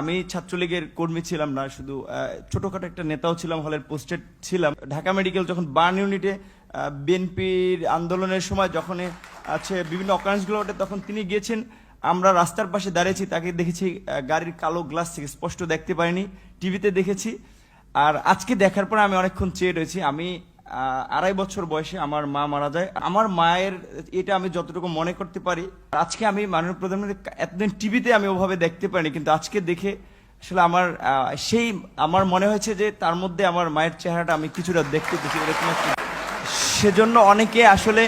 আমি ছাত্রলীগের কর্মী ছিলাম না, শুধু ছোটখাটো একটা নেতাও ছিলাম, হলের পোস্টেড ছিলাম। ঢাকা মেডিকেল যখন বার্ন ইউনিটে বিএনপির আন্দোলনের সময় যখন আছে, বিভিন্ন অকারেন্সগুলো ওঠে তখন তিনি গিয়েছেন। আমরা রাস্তার পাশে দাঁড়িয়েছি, তাকে দেখেছি গাড়ির কালো গ্লাস থেকে স্পষ্ট দেখতে পারিনি টিভিতে দেখেছি। আর আজকে দেখার পর আমি অনেকক্ষণ চেয়ে রয়েছি। আমি আড়াই বছর বয়সে আমার মা মারা যায়। আমার মায়ের এটা আমি যতটুকু মনে করতে পারি, আজকে আমি মাননীয় প্রধানমন্ত্রী এতদিন টিভিতে আমি ওভাবে দেখতে পারিনি, কিন্তু আজকে দেখে আসলে আমার সেই আমার মনে হয়েছে যে তার মধ্যে আমার মায়ের চেহারাটা আমি কিছুটা দেখতে পেয়েছি, এরকম সেজন্য অনেকে আসলে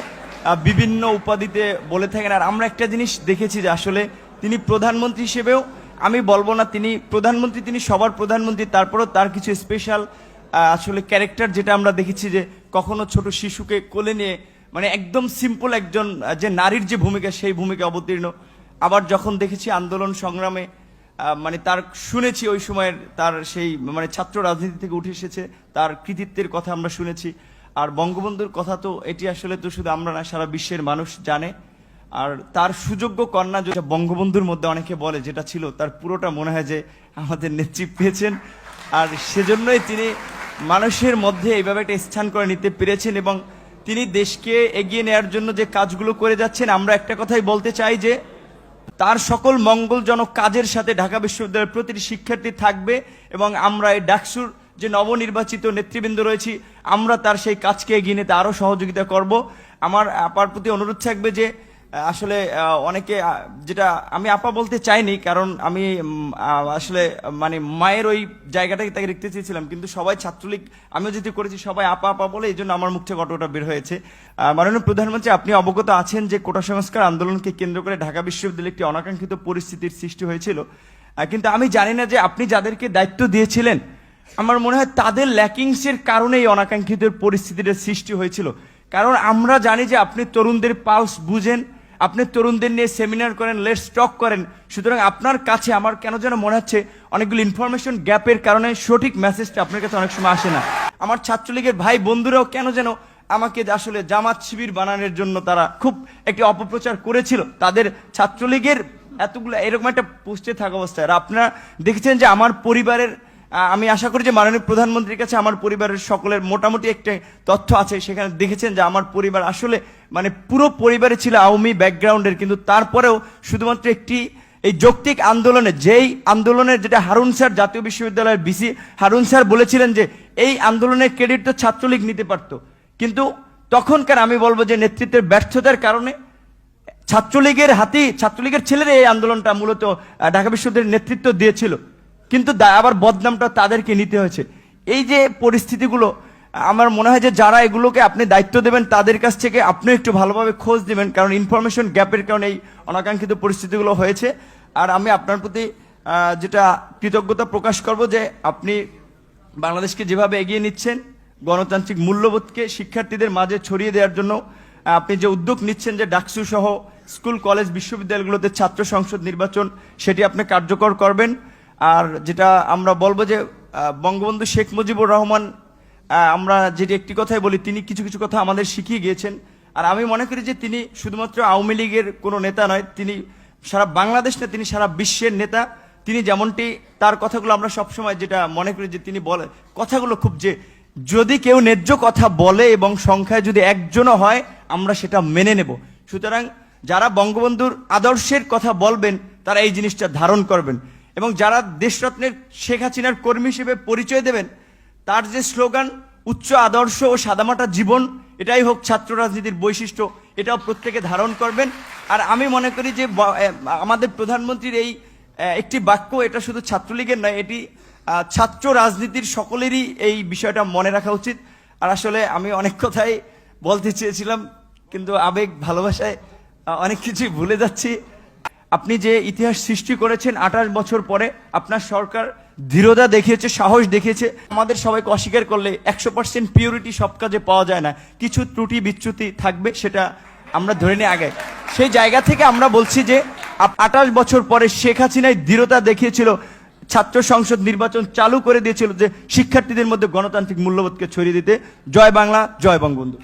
বিভিন্ন উপাধিতে বলে থাকেন। আর আমরা একটা জিনিস দেখেছি যে আসলে তিনি প্রধানমন্ত্রী হিসেবেও, আমি বলব না তিনি প্রধানমন্ত্রী, তিনি সবার প্রধানমন্ত্রী, তারপরেও তার কিছু স্পেশাল আসলে ক্যারেক্টার যেটা আমরা দেখেছি যে কখনো ছোট শিশুকে কোলে নিয়ে মানে একদম সিম্পল একজন যে নারীর যে ভূমিকা, সেই ভূমিকা অবতীর্ণ। আবার যখন দেখেছি আন্দোলন সংগ্রামে মানে তার, শুনেছি ওই সময়ের তার সেই মানে ছাত্র রাজনীতি থেকে উঠে এসেছে, তার কৃতিত্বের কথা আমরা শুনেছি। আর বঙ্গবন্ধুর কথা তো এটি আসলে তো শুধু আমরা না, সারা বিশ্বের মানুষ জানে। আর তার সুযোগ্য কন্যা যেটা বঙ্গবন্ধুর মধ্যে অনেকে বলে, যেটা ছিল তার পুরোটা মনে হয় যে আমাদের নেতৃত্ব পেয়েছেন। আর সেজন্যই তিনি মানুষের মধ্যে এইভাবে একটা স্থান করে নিতে পেরেছেন এবং তিনি দেশকে এগিয়ে নেওয়ার জন্য যে কাজগুলো করে যাচ্ছেন, আমরা একটা কথাই বলতে চাই যে তার সকল মঙ্গলজনক কাজের সাথে ঢাকা বিশ্ববিদ্যালয়ের প্রতিটি শিক্ষার্থী থাকবে এবং আমরা এই ডাকসুর যে নবনির্বাচিত নেতৃবৃন্দ রয়েছি, আমরা তার সেই কাজকে এগিয়ে নিতে আরও সহযোগিতা করব। আমার আপার প্রতি অনুরোধ থাকবে যে আসলে অনেকে যেটা আমি আপা বলতে চাইনি, কারণ আমি আসলে মানে মায়ের ওই জায়গাটাকে তাকে দেখতে চেয়েছিলাম, কিন্তু সবাই ছাত্রলীগ, আমিও যেহেতু করেছি, সবাই আপা আপা বলে এই জন্য আমার মুখ থেকে অটোটা বের হয়েছে। মাননীয় প্রধানমন্ত্রী, আপনি অবগত আছেন যে কোটা সংস্কার আন্দোলনকে কেন্দ্র করে ঢাকা বিশ্ববিদ্যালয়ে একটি অনাকাঙ্ক্ষিত পরিস্থিতির সৃষ্টি হয়েছিল। কিন্তু আমি জানি না যে আপনি যাদেরকে দায়িত্ব দিয়েছিলেন, আমার মনে হয় তাদের ল্যাকিংসের কারণে এই অনাকাঙ্ক্ষিত পরিস্থিতির সৃষ্টি হয়েছিল। কারণ আমরা জানি যে আপনি তরুণদের পালস বুঝেন আপনি তরুণদের নিয়ে সেমিনার করেন লেটস স্টক করেন। সুতরাং আপনার কাছে আমার কেন যেন মনে হচ্ছে অনেকগুলো ইনফরমেশন গ্যাপের কারণে সঠিক মেসেজটা আপনার কাছে অনেক সময় আসে না। আমার ছাত্রলীগের ভাই বন্ধুরাও কেন যেন আমাকে আসলে জামাত শিবির বানানোর জন্য তারা খুব একটি অপপ্রচার করেছিল। তাদের ছাত্রলীগের এতগুলো এরকম একটা পোস্টে থাকা অবস্থায়। আর আপনারা দেখেছেন যে আমার পরিবারের আমি আশা করি যে মাননীয় প্রধানমন্ত্রীর কাছে আমার পরিবারের সকলের মোটামুটি একটা তথ্য আছে। সেখানে দেখেছেন যে আমার পরিবার আসলে মানে পুরো পরিবারে ছিল আওয়ামী ব্যাকগ্রাউন্ডের কিন্তু তারপরেও শুধুমাত্র একটি এই যৌক্তিক আন্দোলনে, যেই আন্দোলনের যেটা হারুন স্যার জাতীয় বিশ্ববিদ্যালয়ের বিসি হারুন স্যার বলেছিলেন যে এই আন্দোলনের ক্রেডিট তো ছাত্রলীগ নিতে পারত। কিন্তু তখনকার আমি বলব যে নেতৃত্বের ব্যর্থতার কারণে ছাত্রলীগের হাতি ছাত্রলীগের ছেলেরা এই আন্দোলনটা মূলত ঢাকা বিশ্ববিদ্যালয়ের নেতৃত্ব দিয়েছিল। কিন্তু আবার বদনামটা তাদেরকে নিতে হয়েছে। এই যে পরিস্থিতিগুলো, আমার মনে হয় যে যারা এগুলোকে আপনি দায়িত্ব দেবেন, তাদের কাছ থেকে আপনি একটু ভালোভাবে খোঁজ দিবেন কারণ ইনফরমেশন গ্যাপের কারণে এই অনাকাঙ্ক্ষিত পরিস্থিতিগুলো হয়েছে। আর আমি আপনার প্রতি যেটা কৃতজ্ঞতা প্রকাশ করব যে আপনি বাংলাদেশকে যেভাবে এগিয়ে নিচ্ছেন, গণতান্ত্রিক মূল্যবোধকে শিক্ষার্থীদের মাঝে ছড়িয়ে দেওয়ার জন্য, আপনি যে উদ্যোগ নিচ্ছেন যে ডাকসু সহ স্কুল, কলেজ, বিশ্ববিদ্যালয়গুলোতে ছাত্র সংসদ নির্বাচন, সেটি আপনি কার্যকর করবেন। আর যেটা আমরা বলব যে বঙ্গবন্ধু শেখ মুজিবুর রহমান আমরা যেটি একটি কথাই বলি, তিনি কিছু কিছু কথা আমাদের শিখিয়ে গিয়েছেন। আর আমি মনে করি যে তিনি শুধুমাত্র আওয়ামী লীগের কোনো নেতা নয়, তিনি সারা বাংলাদেশ না তিনি সারা বিশ্বের নেতা। তিনি যেমনটি, তার কথাগুলো আমরা সবসময় যেটা মনে করি যে তিনি বলে, কথাগুলো খুব যে, যদি কেউ ন্যায্য কথা বলে এবং সংখ্যায় যদি একজনও হয়, আমরা সেটা মেনে নেব। সুতরাং যারা বঙ্গবন্ধুর আদর্শের কথা বলবেন, তারা এই জিনিসটা ধারণ করবেন। এবং যারা দেশরত্নের শেখ হাসিনার কর্মী হিসেবে পরিচয় দেবেন, তার যে স্লোগান, উচ্চ আদর্শ ও সাদামাটা জীবন এটাই হোক ছাত্র রাজনীতির বৈশিষ্ট্য, এটাও প্রত্যেকে ধারণ করবেন। আর আমি মনে করি যে আমাদের প্রধানমন্ত্রীর এই একটি বাক্য, এটা শুধু ছাত্রলীগের নয়, এটি ছাত্র রাজনীতির সকলেরই এই বিষয়টা মনে রাখা উচিত। আর আসলে আমি অনেক কথাই বলতে চেয়েছিলাম, কিন্তু আবেগ, ভালোবাসায় অনেক কিছুই ভুলে যাচ্ছি। আপনি যে ইতিহাস সৃষ্টি করেছেন আঠাশ বছর পরে, আপনার সরকার দৃঢ়তা দেখিয়েছে, সাহস দেখিয়েছে। আমাদের সবাইকে অস্বীকার করলে একশো পার্সেন্ট পিউরিটি সব কাজে পাওয়া যায় না। কিছু ত্রুটি বিচ্যুতি থাকবে, সেটা আমরা ধরে নিয়ে আগে। সেই জায়গা থেকে আমরা বলছি যে আঠাশ বছর পরে শেখ হাসিনায় দৃঢ়তা দেখিয়েছিল, ছাত্র সংসদ নির্বাচন চালু করে দিয়েছিল যে, শিক্ষার্থীদের মধ্যে গণতান্ত্রিক মূল্যবোধকে ছড়িয়ে দিতে। জয় বাংলা, জয় বঙ্গবন্ধু।